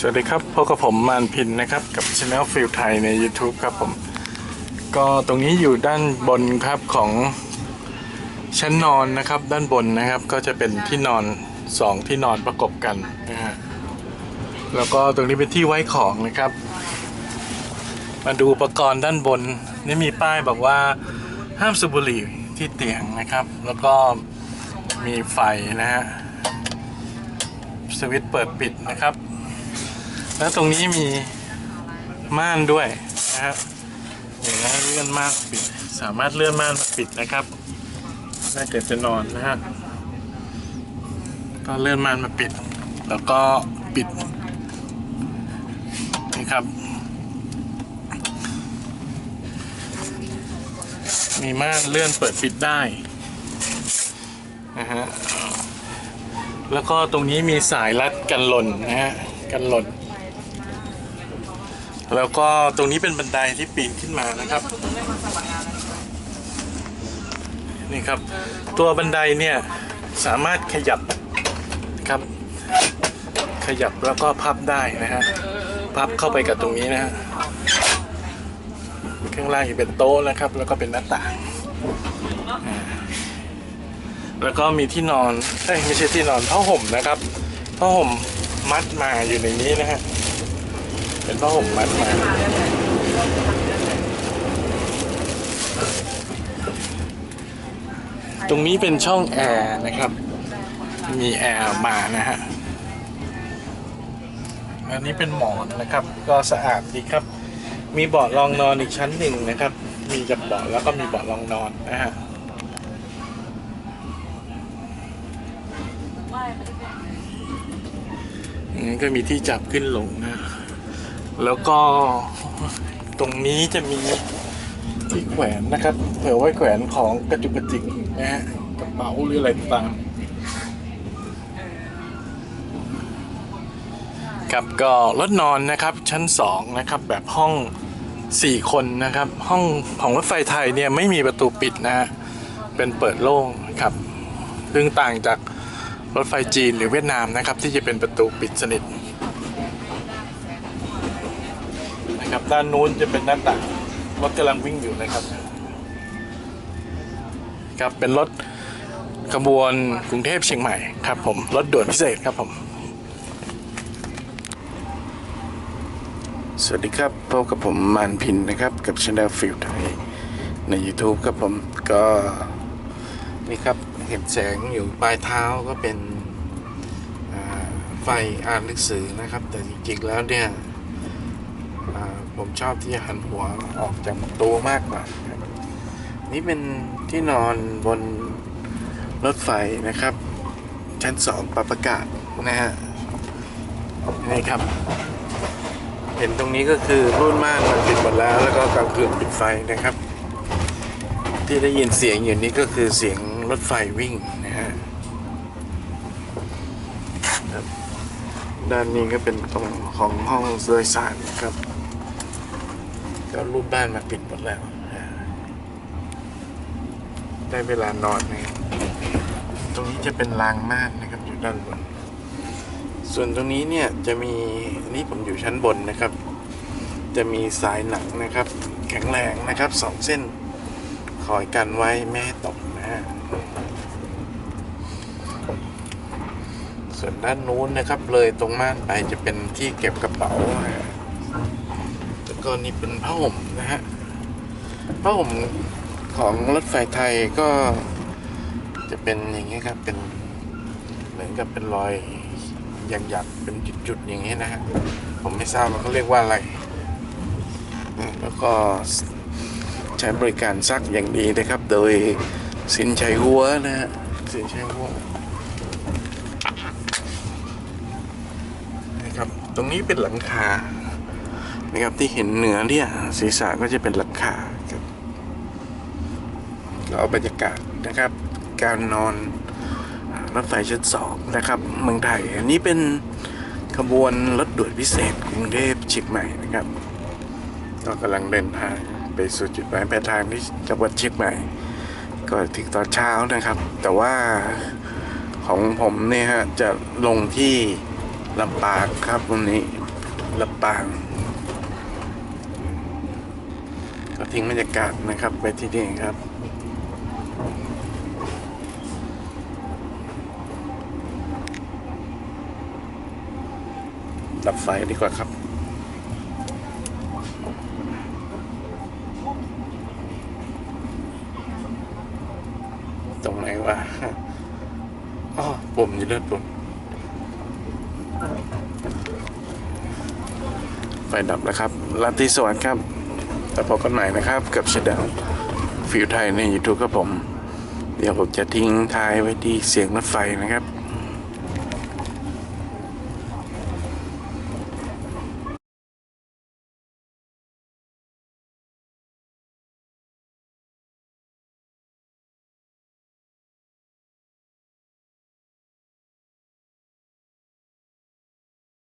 สวัสดีครับพบกับผมมานพินนะครับ กับช anel ฟิลไทยใน YouTube ครับผม ก็ตรงนี้อยู่ด้านบนครับของชั้นนอนนะครับ ด้านบนนะครับก็จะเป็นที่นอนสองที่นอนประกบกันนะฮะแล้วก็ตรงนี้เป็นที่ไว้ของนะครับ มาดูอุปกรณ์ด้านบน นี่มีป้ายบอกว่าห้ามสูบบุหรี่ที่เตียงนะครับ แล้วก็มีไฟนะฮะสวิตช์เปิดปิดนะครับ แล้วตรงนี้มีม่านด้วยนะครับอย่างนี้เลื่อนม่านปิด สามารถเลื่อนม่านมาปิดนะครับถ้าเกิดจะนอนนะฮะก็เลื่อนม่านมาปิด แล้วก็ปิดนี่ครับ มีม่านเลื่อนเปิดปิดได้นะฮะแล้วก็ตรงนี้มีสายรัดกันหล่นนะฮะกันหล่น แล้วก็ตรงนี้เป็นบันไดที่ปีนขึ้นมานะครับ นี่ครับ ตัวบันไดเนี่ยสามารถขยับครับ ขยับแล้วก็พับได้นะฮะพับเข้าไปกับตรงนี้นะฮะข้างล่างจะเป็นโต๊ะนะครับ แล้วก็เป็นหน้าต่าง แล้วก็มีที่นอนเอ้ยไม่ใช่ที่นอนผ้าห่มนะครับผ้าห่มมัดมาอยู่ในนี้นะฮะ เป็นผ้าห่มมัดมาตรงนี้เป็นช่องแอร์นะครับ มีแอร์มานะฮะ อันนี้เป็นหมอนนะครับ ก็สะอาดดีครับ มีเบาะรองนอนอีกชั้นหนึ่งนะครับ มีจากเบาะแล้วก็มีเบาะรองนอนนะฮะอันนี้ก็มีที่จับขึ้นลงนะ แล้วก็ตรงนี้จะมีที่แขวนนะครับเผื่อไว้แขวนของกระจุกกระจิกนะฮะกระเป๋าหรืออะไรต่างครับก็รถนอนนะครับชั้นสองนะครับ แบบห้องสี่คนนะครับ ห้องของรถไฟไทยเนี่ยไม่มีประตูปิดนะฮะเป็นเปิดโล่งครับซึ่งต่างจากรถไฟจีนหรือเวียดนามนะครับ ที่จะเป็นประตูปิดสนิท ครับด้านนู้นจะเป็นหน้าต่างรถกำลังวิ่งอยู่นะครับ ครับเป็นรถขบวนกรุงเทพเชียงใหม่ครับผมรถด่วนพิเศษครับผม สวัสดีครับพบกับผมมานพินนะครับ กับช anel ฟิลไทยใน YouTube ครับผมก็นี่ครับเห็นแสงอยู่ปลายเท้าก็เป็นไฟอ่านหนังสือนะครับ แต่จริงๆแล้วเนี่ย ผมชอบที่จะหันหัวออกจากประตูมากกว่านี่เป็นที่นอนบนรถไฟนะครับ ชั้นสองปรับอากาศนะฮะนี่ครับ เห็นตรงนี้ก็คือรุ่นม่านมันปิดหมดแล้ว แล้วก็กลางคืนปิดไฟนะครับ ที่ได้ยินเสียงอยู่นี้ก็คือเสียงรถไฟวิ่งนะฮะด้านนี้ก็เป็นตรงของห้องโดยสารครับ ก็รูปบ้านมาปิดหมดแล้ว ได้เวลานอนนะตรงนี้จะเป็นรางม่านนะครับอยู่ด้านบน ส่วนตรงนี้เนี่ยจะมีนี่ผมอยู่ชั้นบนนะครับ จะมีสายหนังนะครับ แข็งแรงนะครับสองเส้นคอยกันไว้ไม่ให้ตกนะฮะส่วนด้านนู้นนะครับ เลยตรงม่านไปจะเป็นที่เก็บกระเป๋านะ แล้วก็นี่เป็นผ้าห่มนะฮะผ้าห่มของรถไฟไทยก็จะเป็นอย่างนี้ครับเป็นเหมือนกับเป็นรอยหยักหยักๆเป็นจุดๆอย่างนี้นะฮะผมไม่ทราบว่าเขาเรียกว่าอะไร แล้วก็ใช้บริการซักอย่างดีนะครับ โดยสินชัยหัวนะฮะสินชัยหัวนะครับ ตรงนี้เป็นหลังคา นะครับที่เห็นเหนือเนี่ยศีรษะก็จะเป็นหลังคาครับเราเอาบรรยากาศนะครับ การนอนรถไฟชั้นสองนะครับเมืองไทย อันนี้เป็นขบวนรถด่วนพิเศษกรุงเทพเชียงใหม่นะครับก็กำลังเดินทางไปสู่จุดหมายปลายทางที่จังหวัดเชียงใหม่ก็ถึงตอนเช้านะครับ แต่ว่าของผมเนี่ยฮะจะลงที่ลำปางครับวันนี้ลำปาง ก็ ทิ้งบรรยากาศนะครับไปที่นี่ครับดับไฟดีกว่าครับ ตรงไหนวะอ๋อปุ่มอยู่เลือดปุ่มไฟดับแล้วครับลาตรีสวัสดิ์ครับ แต่พบกันใหม่นะครับกับชดาวฟิวไทยใน YouTube ครับผม เดี๋ยวผมจะทิ้งท้ายไว้ที่เสียงรถไฟนะครับ